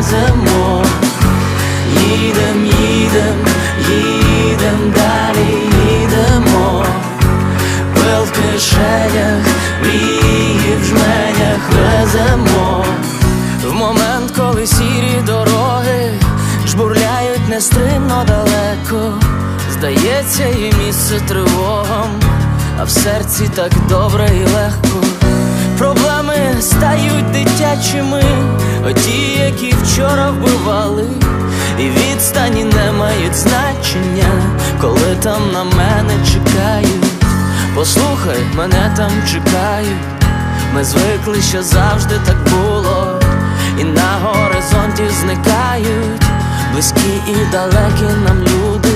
веземо, їдем, їдем, далі їдемо, пил кишенях, мрії в жменях веземо. В момент, коли сірі дороги жбурляють нестримно далеко, здається, і місце тривогам, а в серці так добре і легко. Проблеми стають дитячими, оті, які вчора вбивали, і відстані не мають значення, коли там на мене чекають. Послухай, мене там чекають. Ми звикли, що завжди так було, і на горизонті зникають близькі і далекі нам люди.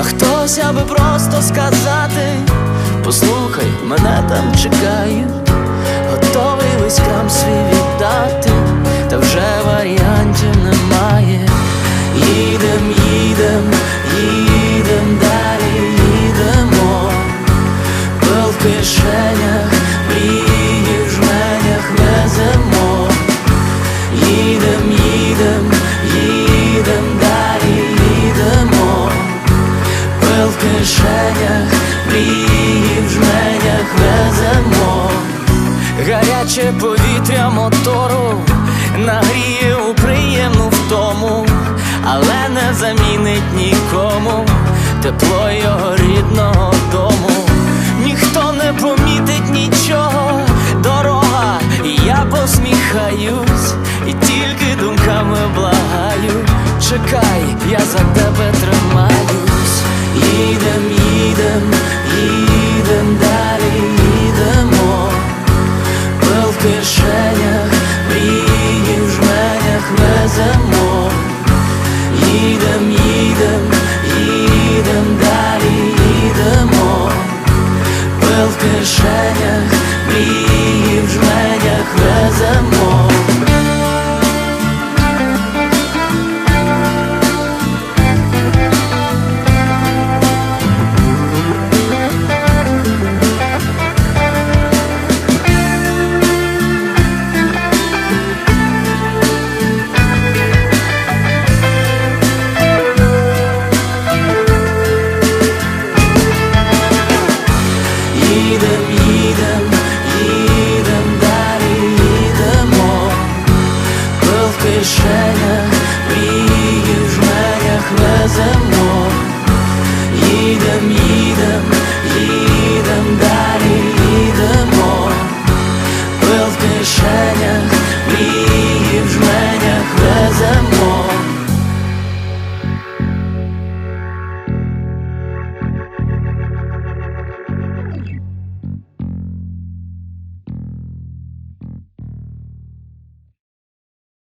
А хтось аби просто сказати, послухай, мене там чекають, крам свій віддати, та вже варіантів немає. Їдем, їдем, їдем, далі їдемо. Пил в кишенях, мрії в жменях веземо. Їдем, їдем, їдем, далі їдемо. Пил в кишенях, мрії в жменях веземо. Гаряче повітря мотору нагріє у приємну втому, але не замінить нікому тепло його рідного дому. Ніхто не помітить нічого, дорога, я посміхаюсь, і тільки думками благаю. Чекай, я за тебе тримаюсь. Їдем, їдем, їдем, Пил Їдем, їдем, їдем, далі їдемо. Пил в кишенях, веземо. Їдем,